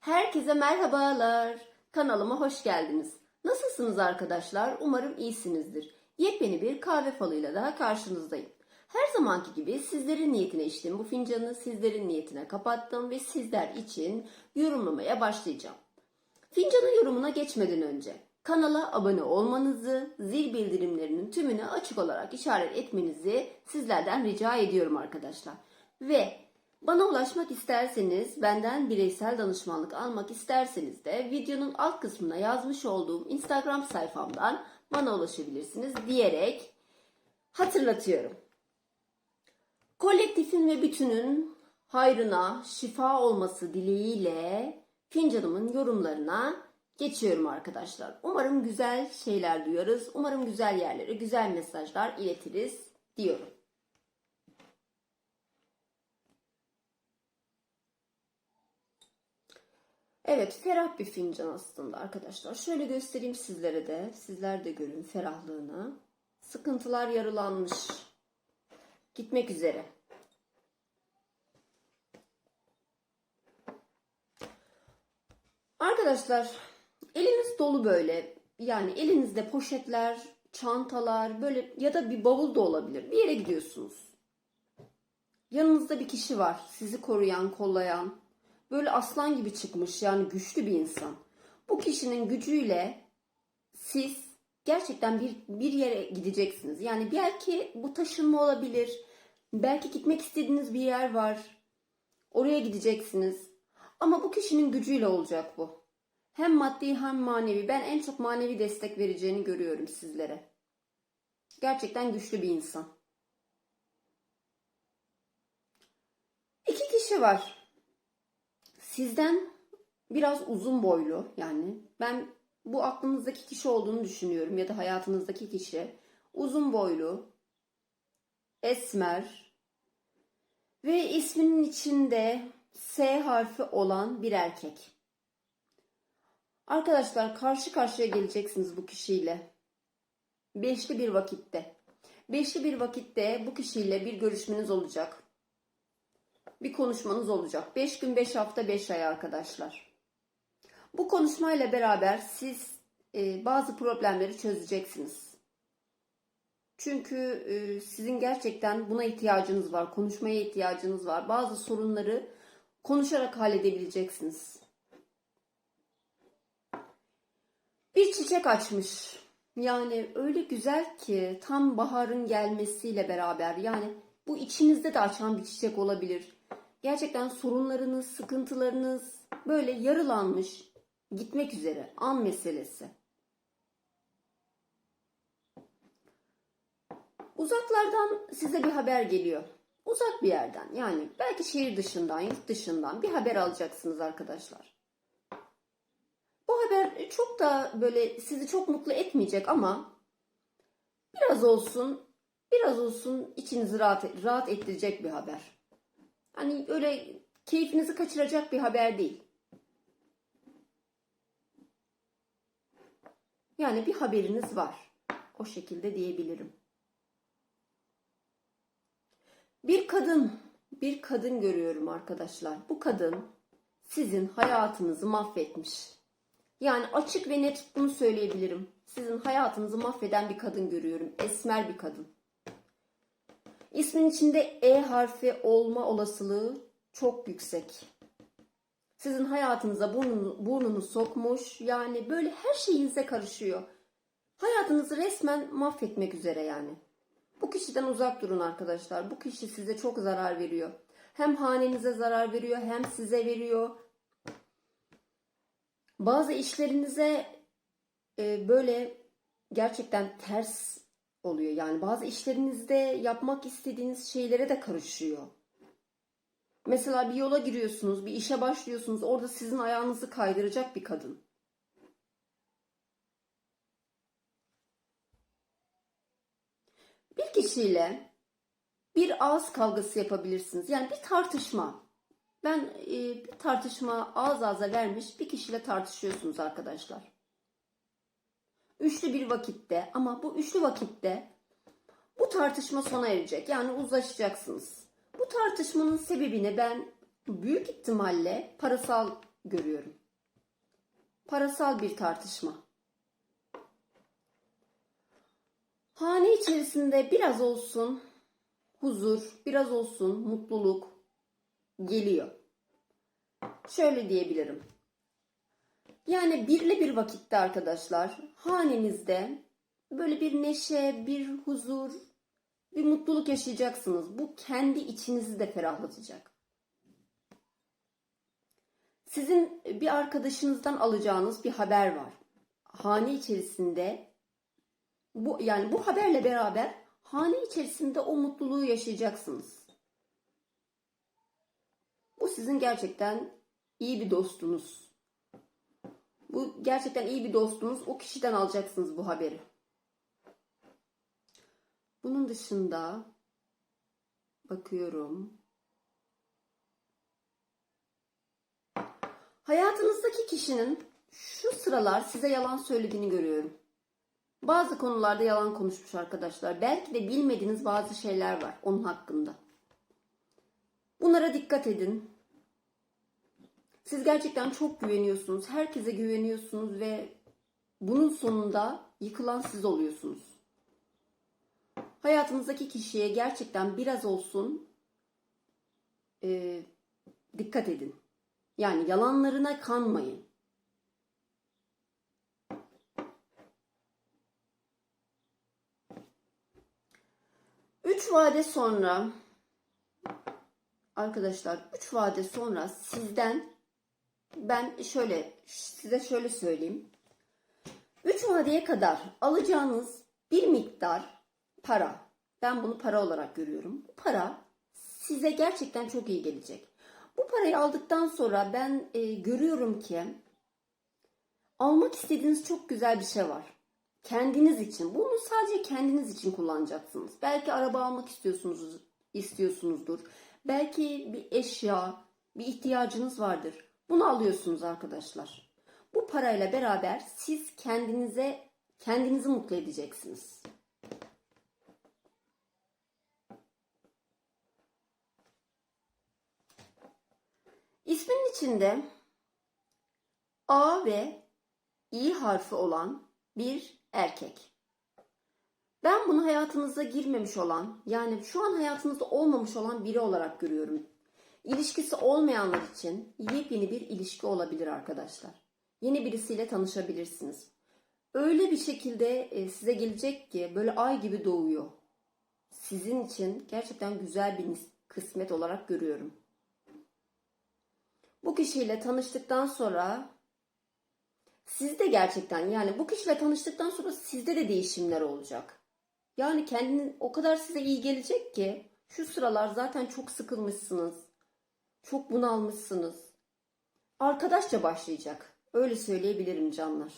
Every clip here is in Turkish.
Herkese merhabalar. Kanalıma hoş geldiniz. Nasılsınız arkadaşlar? Umarım iyisinizdir. Yepyeni bir kahve falıyla daha karşınızdayım. Her zamanki gibi sizlerin niyetine içtim bu fincanı, sizlerin niyetine kapattım ve sizler için yorumlamaya başlayacağım. Fincanın yorumuna geçmeden önce kanala abone olmanızı, zil bildirimlerinin tümünü açık olarak işaret etmenizi sizlerden rica ediyorum arkadaşlar. Ve bana ulaşmak isterseniz, benden bireysel danışmanlık almak isterseniz de videonun alt kısmına yazmış olduğum Instagram sayfamdan bana ulaşabilirsiniz diyerek hatırlatıyorum. Kolektifin ve bütünün hayrına, şifa olması dileğiyle fincanımın yorumlarına geçiyorum arkadaşlar. Umarım güzel şeyler duyarız. Umarım güzel yerlere güzel mesajlar iletiriz diyorum. Evet, ferah bir fincan aslında arkadaşlar. Şöyle göstereyim sizlere de. Sizler de görün ferahlığını. Sıkıntılar yarılanmış. Gitmek üzere. Arkadaşlar, eliniz dolu böyle. Yani elinizde poşetler, çantalar, böyle ya da bir bavul da olabilir. Bir yere gidiyorsunuz. Yanınızda bir kişi var. Sizi koruyan, kollayan. Böyle aslan gibi çıkmış yani güçlü bir insan. Bu kişinin gücüyle siz gerçekten bir, bir yere gideceksiniz. Yani belki bu taşınma olabilir. Belki gitmek istediğiniz bir yer var. Oraya gideceksiniz. Ama bu kişinin gücüyle olacak bu. Hem maddi hem manevi. Ben en çok manevi destek vereceğini görüyorum sizlere. Gerçekten güçlü bir insan. İki kişi var. Sizden biraz uzun boylu yani ben bu aklınızdaki kişi olduğunu düşünüyorum ya da hayatınızdaki kişi uzun boylu, esmer ve isminin içinde S harfi olan bir erkek. Arkadaşlar karşı karşıya geleceksiniz bu kişiyle. Beşli bir vakitte. Beşli bir vakitte bu kişiyle bir görüşmeniz olacak bir konuşmanız olacak. 5 gün, 5 hafta, 5 ay arkadaşlar. Bu konuşmayla beraber siz e, bazı problemleri çözeceksiniz. Çünkü e, sizin gerçekten buna ihtiyacınız var. Konuşmaya ihtiyacınız var. Bazı sorunları konuşarak halledebileceksiniz. Bir çiçek açmış. Yani öyle güzel ki tam baharın gelmesiyle beraber yani bu içinizde de açan bir çiçek olabilir gerçekten sorunlarınız, sıkıntılarınız böyle yarılanmış, gitmek üzere an meselesi. Uzaklardan size bir haber geliyor. Uzak bir yerden yani belki şehir dışından, yurt dışından bir haber alacaksınız arkadaşlar. Bu haber çok da böyle sizi çok mutlu etmeyecek ama biraz olsun, biraz olsun içinizi rahat, rahat ettirecek bir haber. Hani öyle keyfinizi kaçıracak bir haber değil. Yani bir haberiniz var. O şekilde diyebilirim. Bir kadın, bir kadın görüyorum arkadaşlar. Bu kadın sizin hayatınızı mahvetmiş. Yani açık ve net bunu söyleyebilirim. Sizin hayatınızı mahveden bir kadın görüyorum. Esmer bir kadın. İsmin içinde E harfi olma olasılığı çok yüksek. Sizin hayatınıza burnunu, burnunu sokmuş. Yani böyle her şeyinize karışıyor. Hayatınızı resmen mahvetmek üzere yani. Bu kişiden uzak durun arkadaşlar. Bu kişi size çok zarar veriyor. Hem hanenize zarar veriyor hem size veriyor. Bazı işlerinize e, böyle gerçekten ters oluyor. Yani bazı işlerinizde yapmak istediğiniz şeylere de karışıyor. Mesela bir yola giriyorsunuz, bir işe başlıyorsunuz. Orada sizin ayağınızı kaydıracak bir kadın. Bir kişiyle bir ağız kavgası yapabilirsiniz. Yani bir tartışma. Ben e, bir tartışma ağız ağza vermiş bir kişiyle tartışıyorsunuz arkadaşlar üçlü bir vakitte ama bu üçlü vakitte bu tartışma sona erecek. Yani uzlaşacaksınız. Bu tartışmanın sebebini ben büyük ihtimalle parasal görüyorum. Parasal bir tartışma. Hane içerisinde biraz olsun huzur, biraz olsun mutluluk geliyor. Şöyle diyebilirim. Yani birli bir vakitte arkadaşlar hanenizde böyle bir neşe, bir huzur, bir mutluluk yaşayacaksınız. Bu kendi içinizi de ferahlatacak. Sizin bir arkadaşınızdan alacağınız bir haber var. Hane içerisinde bu yani bu haberle beraber hane içerisinde o mutluluğu yaşayacaksınız. Bu sizin gerçekten iyi bir dostunuz. Bu gerçekten iyi bir dostunuz. O kişiden alacaksınız bu haberi. Bunun dışında bakıyorum. Hayatınızdaki kişinin şu sıralar size yalan söylediğini görüyorum. Bazı konularda yalan konuşmuş arkadaşlar. Belki de bilmediğiniz bazı şeyler var onun hakkında. Bunlara dikkat edin. Siz gerçekten çok güveniyorsunuz. Herkese güveniyorsunuz ve bunun sonunda yıkılan siz oluyorsunuz. Hayatınızdaki kişiye gerçekten biraz olsun e, dikkat edin. Yani yalanlarına kanmayın. Üç vade sonra arkadaşlar üç vade sonra sizden ben şöyle size şöyle söyleyeyim. Üç vadeye kadar alacağınız bir miktar para. Ben bunu para olarak görüyorum. Bu para size gerçekten çok iyi gelecek. Bu parayı aldıktan sonra ben e, görüyorum ki almak istediğiniz çok güzel bir şey var. Kendiniz için. Bunu sadece kendiniz için kullanacaksınız. Belki araba almak istiyorsunuz, istiyorsunuzdur. Belki bir eşya, bir ihtiyacınız vardır. Bunu alıyorsunuz arkadaşlar. Bu parayla beraber siz kendinize kendinizi mutlu edeceksiniz. İsminin içinde A ve İ harfi olan bir erkek. Ben bunu hayatınıza girmemiş olan, yani şu an hayatınızda olmamış olan biri olarak görüyorum. İlişkisi olmayanlar için yepyeni bir ilişki olabilir arkadaşlar. Yeni birisiyle tanışabilirsiniz. Öyle bir şekilde e, size gelecek ki böyle ay gibi doğuyor. Sizin için gerçekten güzel bir kısmet olarak görüyorum. Bu kişiyle tanıştıktan sonra siz de gerçekten yani bu kişiyle tanıştıktan sonra sizde de değişimler olacak. Yani kendini o kadar size iyi gelecek ki şu sıralar zaten çok sıkılmışsınız. Çok bunalmışsınız. Arkadaşça başlayacak. Öyle söyleyebilirim canlar.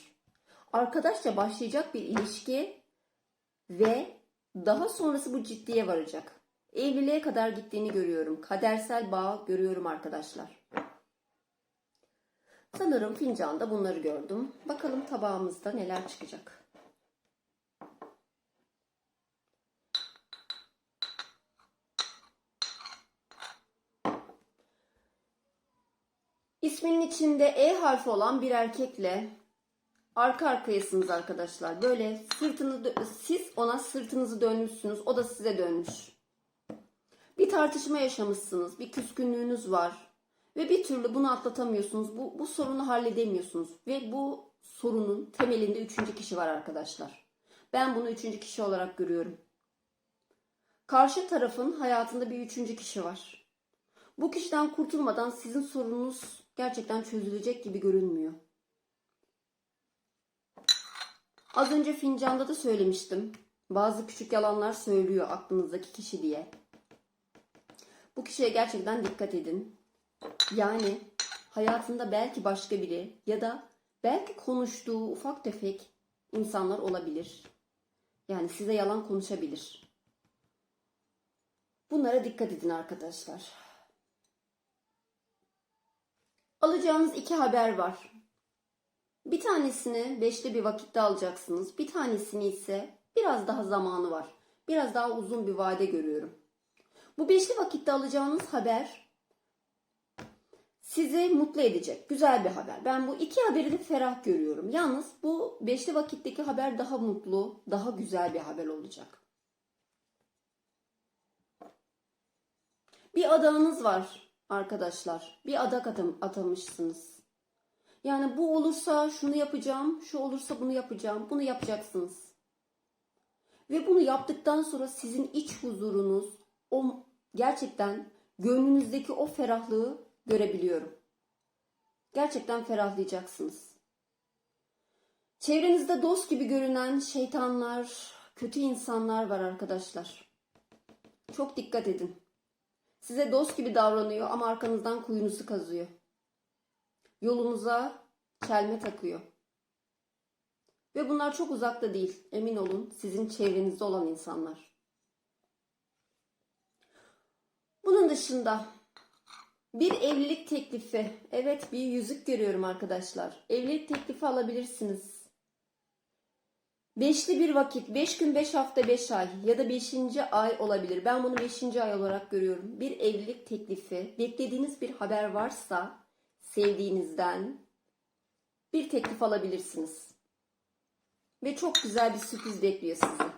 Arkadaşça başlayacak bir ilişki ve daha sonrası bu ciddiye varacak. Evliliğe kadar gittiğini görüyorum. Kadersel bağ görüyorum arkadaşlar. Sanırım fincanda bunları gördüm. Bakalım tabağımızda neler çıkacak. İsminin içinde E harfi olan bir erkekle arka arkayasınız arkadaşlar. Böyle sırtını siz ona sırtınızı dönmüşsünüz. O da size dönmüş. Bir tartışma yaşamışsınız. Bir küskünlüğünüz var. Ve bir türlü bunu atlatamıyorsunuz. Bu, bu sorunu halledemiyorsunuz. Ve bu sorunun temelinde üçüncü kişi var arkadaşlar. Ben bunu üçüncü kişi olarak görüyorum. Karşı tarafın hayatında bir üçüncü kişi var. Bu kişiden kurtulmadan sizin sorununuz gerçekten çözülecek gibi görünmüyor. Az önce fincanda da söylemiştim. Bazı küçük yalanlar söylüyor aklınızdaki kişi diye. Bu kişiye gerçekten dikkat edin. Yani hayatında belki başka biri ya da belki konuştuğu ufak tefek insanlar olabilir. Yani size yalan konuşabilir. Bunlara dikkat edin arkadaşlar. Alacağınız iki haber var. Bir tanesini beşte bir vakitte alacaksınız. Bir tanesini ise biraz daha zamanı var. Biraz daha uzun bir vade görüyorum. Bu beşli vakitte alacağınız haber sizi mutlu edecek güzel bir haber. Ben bu iki haberi de ferah görüyorum. Yalnız bu beşli vakitteki haber daha mutlu, daha güzel bir haber olacak. Bir adağınız var arkadaşlar. Bir adak atam atamışsınız. Yani bu olursa şunu yapacağım, şu olursa bunu yapacağım. Bunu yapacaksınız. Ve bunu yaptıktan sonra sizin iç huzurunuz, o gerçekten gönlünüzdeki o ferahlığı görebiliyorum. Gerçekten ferahlayacaksınız. Çevrenizde dost gibi görünen şeytanlar, kötü insanlar var arkadaşlar. Çok dikkat edin. Size dost gibi davranıyor ama arkanızdan kuyunuzu kazıyor. Yolunuza çelme takıyor. Ve bunlar çok uzakta değil. Emin olun sizin çevrenizde olan insanlar. Bunun dışında bir evlilik teklifi. Evet bir yüzük görüyorum arkadaşlar. Evlilik teklifi alabilirsiniz. Beşli bir vakit. Beş gün, beş hafta, beş ay ya da beşinci ay olabilir. Ben bunu beşinci ay olarak görüyorum. Bir evlilik teklifi. Beklediğiniz bir haber varsa sevdiğinizden bir teklif alabilirsiniz. Ve çok güzel bir sürpriz bekliyor sizi.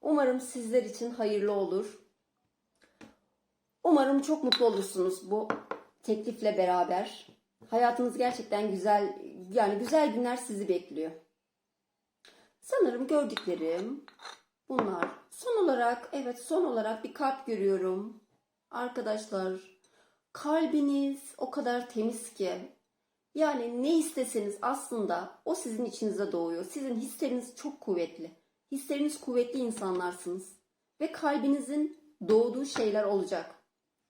Umarım sizler için hayırlı olur. Umarım çok mutlu olursunuz bu teklifle beraber. Hayatınız gerçekten güzel, yani güzel günler sizi bekliyor. Sanırım gördüklerim bunlar. Son olarak, evet son olarak bir kalp görüyorum. Arkadaşlar, kalbiniz o kadar temiz ki. Yani ne isteseniz aslında o sizin içinize doğuyor. Sizin hisleriniz çok kuvvetli. Hisleriniz kuvvetli insanlarsınız. Ve kalbinizin doğduğu şeyler olacak.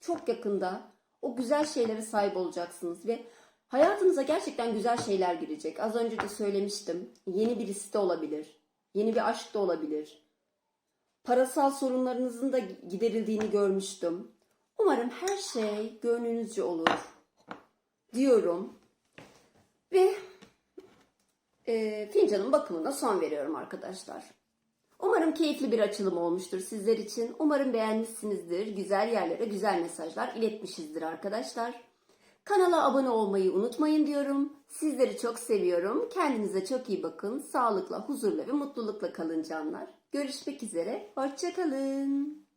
Çok yakında o güzel şeylere sahip olacaksınız ve hayatınıza gerçekten güzel şeyler girecek. Az önce de söylemiştim. Yeni birisi de olabilir. Yeni bir aşk da olabilir. Parasal sorunlarınızın da giderildiğini görmüştüm. Umarım her şey gönlünüzce olur diyorum. Ve e, fincanın bakımına son veriyorum arkadaşlar. Umarım keyifli bir açılım olmuştur sizler için. Umarım beğenmişsinizdir. Güzel yerlere güzel mesajlar iletmişizdir arkadaşlar. Kanala abone olmayı unutmayın diyorum. Sizleri çok seviyorum. Kendinize çok iyi bakın. Sağlıkla, huzurla ve mutlulukla kalın canlar. Görüşmek üzere. Hoşçakalın.